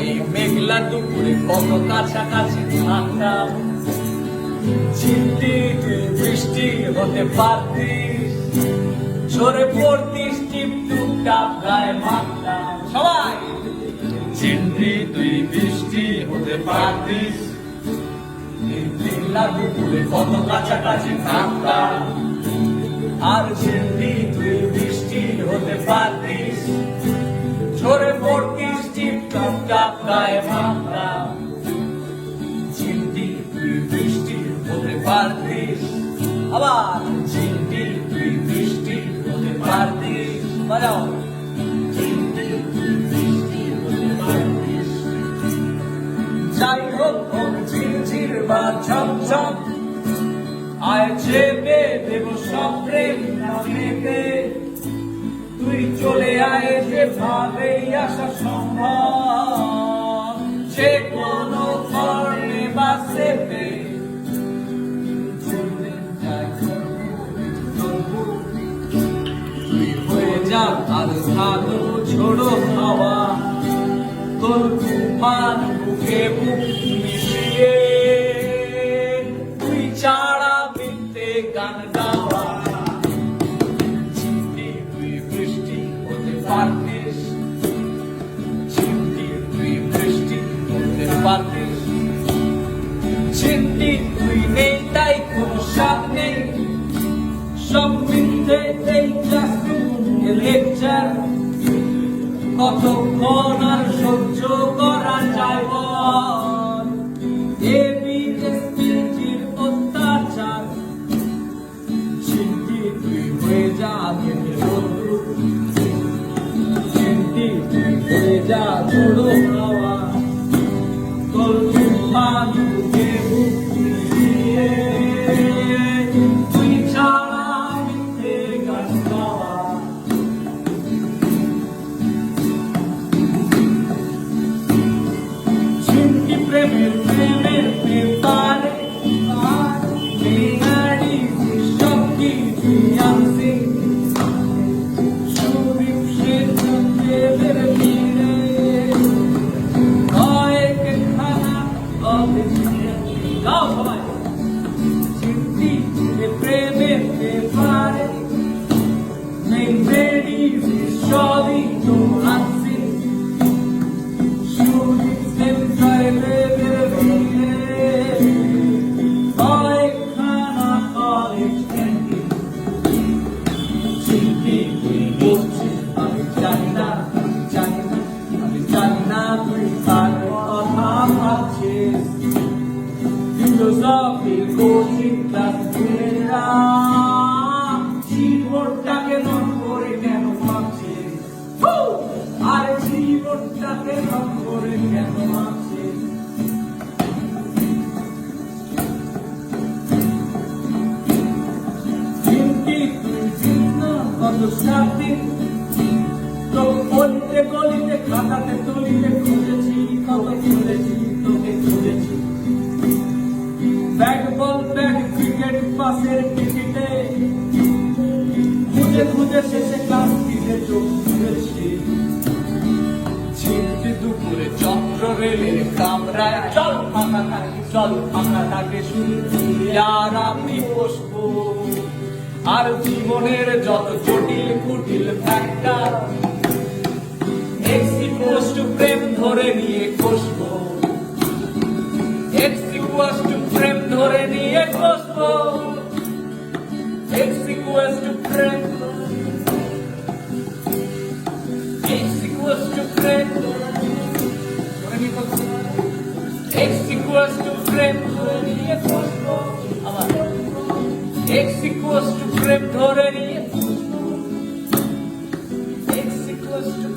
এই মেঘলা দুপুরে কত কাছাকাছি তুই বৃষ্টি হতে পারতিস সরে পড়তিস টিপ টুপ টাপ গায়ে সবাই! ছিটি তুই বৃষ্টি হতে পারতিস। এই মেঘলা কত কাছাকাছি থাকতাম আর ছিন্দি তুই বৃষ্টি হতে পারতিস। ঝরে পড়তিস টিপ টপ টাপ গায়ে মামলা ছিন্দি তুই বৃষ্টি হতে পারতিস। আবার ছিন্দি তুই বৃষ্টি হতে পারতিস। বাজাও। বা ঝমঝম আয় চেপে দেব সব প্রেম নামেতে তুই চলে আয় যে ভাবেই আসা সম্ভব। যে কোনো ফর্মে বা সেপে যা, আর সাধু ছোড়ো হাওয়া। তোর তুফান বুকে বুক সব এই লেকচার। কতক্ষণ আর সহ্য করা যায় এ বিদেশির অত্যাচার। হয়ে যা হয়ে যা Now, come on. Simply, the prayer, the prayer. সাথী তো গলিতে গলিতে, খাতাতে তলিতে খুঁজেছি কত খুঁজেছি তোকে খুঁজেছি ব্যাট বল, ব্যাট, ক্রিকেট পাসের টিকিটে। খুঁজে খুঁজে শেষে ক্লাস দিতে চোখ খুঁজেছি দুপুরে চক্র রেলের কামরায়, চল ফাঁকা থাকে, চল ফাঁকা থাকে শুধু তুই আর আমি বসবো। আর জীবনের যত জটিল কুটিল ফ্যাক্টর এক্সিকোয়াস টু প্রেম ধরে নিয়ে কষবো এক্সিকোয়াস টু প্রেম ধরে নিয়ে কষবো এক্সিকোয়াস টু প্রেম equals to friend. X equals to friend. X equals to friend ধরে নিয়ে. X equals to